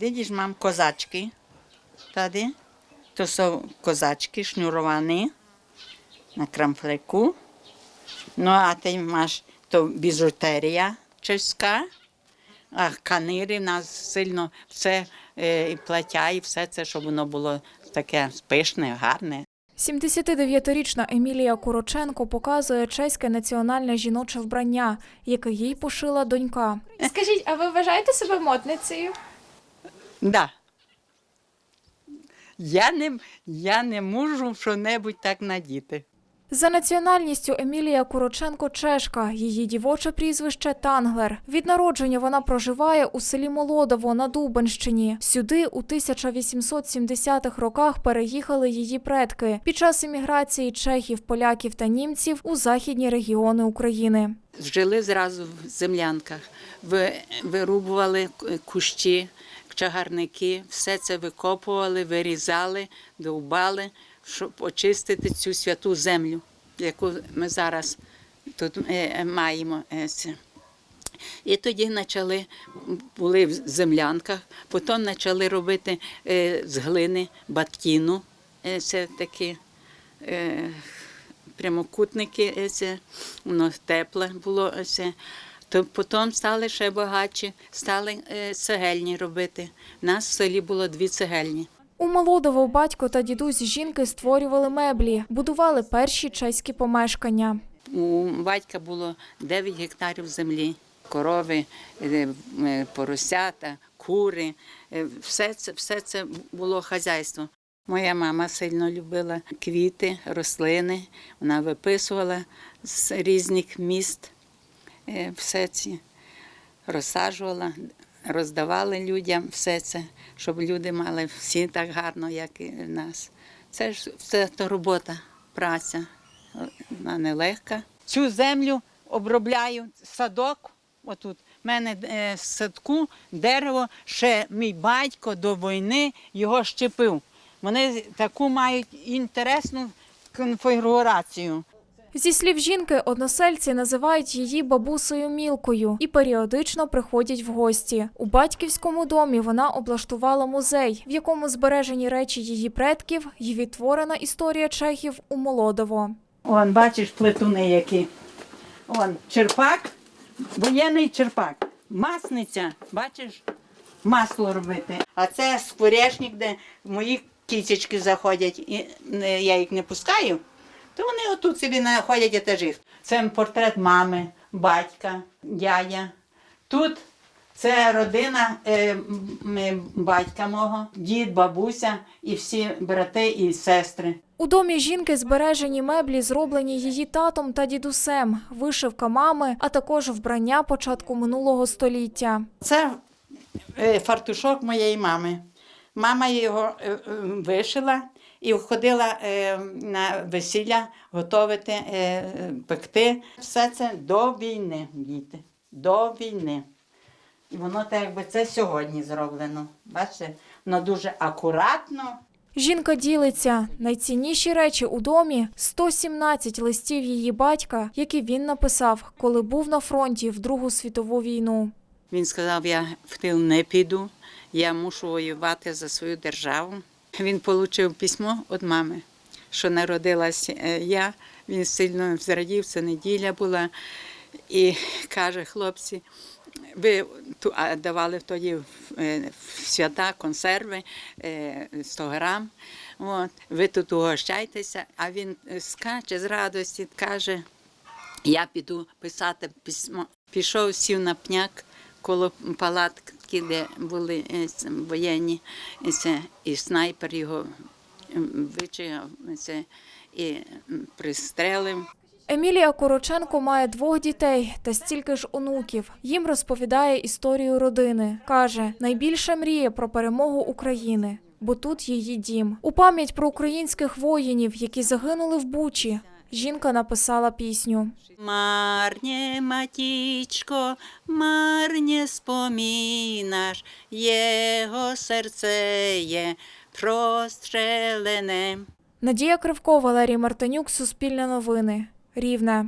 Видиш, мам козачки tady. To jsou kozačky šňurované na kramfleku. No a teď máš to bižутерія чеська, а канири в нас сильно все е, і плаття, і все це, щоб воно було таке пишне, гарне. 79-річна Емілія Куроченко показує чеське національне жіноче вбрання, яке їй пошила донька. Скажіть, а ви вважаєте себе модницею? Да. Я не, я не можу що-небудь так надіти. За національністю Емілія Куроченко чешка. Її дівоче прізвище Танглер. Від народження вона проживає у селі Молодово на Дубенщині. Сюди у 1870-х роках переїхали її предки під час еміграції чехів, поляків та німців у західні регіони України. Жили зразу в землянках, вирубували кущі, чагарники, все це викопували, вирізали, довбали, щоб очистити цю святу землю, яку ми зараз тут е, маємо. е. І тоді почали, були в землянках, потім почали робити е, з глини батькіну. Е, Це такі е, прямокутники, е, воно тепле було. е, Це. То потім стали ще багатші, стали е, цегельні робити. У нас в селі було дві цегельні. У Молодово батько та дідусь жінки створювали меблі, будували перші чеські помешкання. У батька було 9 гектарів землі, корови, е, е, поросята, кури. Все це, все це було хазяйство. Моя мама сильно любила квіти, рослини. Вона виписувала з різних міст все ці, розсаджувала, роздавали людям все це, щоб люди мали всі так гарно, як і в нас. Це ж це то робота, праця вона нелегка. Цю землю обробляю садок. Отут. У мене е, в садку дерево ще мій батько до війни його щепив. Вони таку мають інтересну конфігурацію. Зі слів жінки, односельці називають її бабусею мілкою і періодично приходять в гості. У батьківському домі вона облаштувала музей, в якому збережені речі її предків і відтворена історія чехів у Молодово. Он, бачиш, плетуни які. Он, черпак, воєнний черпак. Масниця, бачиш, масло робити. А це скворечник, де мої кісечки заходять, і е, я їх не пускаю, то вони отут собі знаходять і теж їх. Це портрет мами, батька, дядя. Тут це родина е, батька мого, дід, бабуся і всі брати і сестри. У домі жінки збережені меблі, зроблені її татом та дідусем, вишивка мами, а також вбрання початку минулого століття. Це е, фартушок моєї мами. Мама його е, вишила і ходила е, на весілля готувати, е, е, пекти. Все це до війни, діти. До війни. І воно так якби це сьогодні зроблено. Бачите, воно дуже акуратно. Жінка ділиться найцінніші речі у домі 117 листів її батька, які він написав, коли був на фронті в Другу світову війну. Він сказав, я в тил не піду, я мушу воювати за свою державу. Він отримав письмо від мами, що народилась е, я. Він сильно зрадів, це неділя була. І каже, хлопці, ви давали тоді е, в свята консерви е, 100 грам. От, ви тут угощайтеся, а він е, скаче з радості, каже, я піду писати письмо. Пішов, сів на пняк коло палатки, де були е, воєнні, і, снайпер його вичигав і це, пристрелив. Емілія Короченко має двох дітей та стільки ж онуків. Їм розповідає історію родини. Каже, найбільше мріє про перемогу України, бо тут її дім. У пам'ять про українських воїнів, які загинули в Бучі. Жінка написала пісню. Марнє матічко, марнє спомінаш, його серце є прострелене. Надія Кривко, Валерій Мартинюк, Суспільне новини. Рівне.